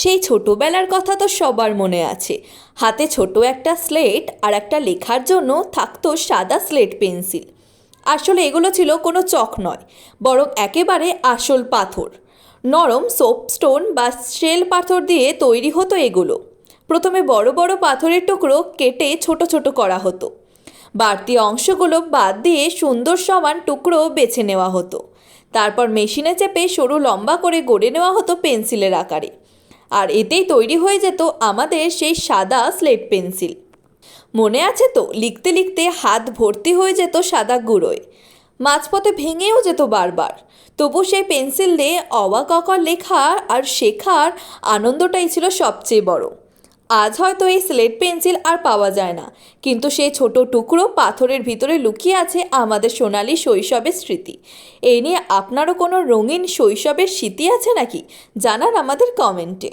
সেই ছোটোবেলার কথা তো সবার মনে আছে। হাতে ছোট একটা স্লেট আর একটা লেখার জন্য থাকতো সাদা স্লেট পেন্সিল। আসলে এগুলো ছিল কোনো চক নয়, বরং একেবারে আসল পাথর। নরম সোপ স্টোন বা শেল পাথর দিয়ে তৈরি হতো এগুলো। প্রথমে বড় বড় পাথরের টুকরো কেটে ছোট ছোট করা হতো। বাড়তি অংশগুলো বাদ দিয়ে সুন্দর সমান টুকরো বেছে নেওয়া হতো। তারপর মেশিনে চেপে সরু লম্বা করে গড়ে নেওয়া হতো পেন্সিলের আকারে। আর এতেই তৈরি হয়ে যেত আমাদের সেই সাদা স্লেট পেন্সিল। মনে আছে তো, লিখতে লিখতে হাত ভর্তি হয়ে যেত সাদা গুঁড়োয়। মাঝপথে ভেঙেও যেত বারবার। তবু সেই পেন্সিল দিয়ে অবাক অকর লেখা আর শেখার আনন্দটাই ছিল সবচেয়ে বড়। আজ হয়তো এই স্লেট পেন্সিল আর পাওয়া যায় না। কিন্তু সেই ছোট টুকরো পাথরের ভিতরে লুকিয়ে আছে আমাদের সোনালি শৈশবের স্মৃতি। এই নিয়ে আপনারও কোনো রঙিন শৈশবের স্মৃতি আছে নাকি? জানান আমাদের কমেন্টে।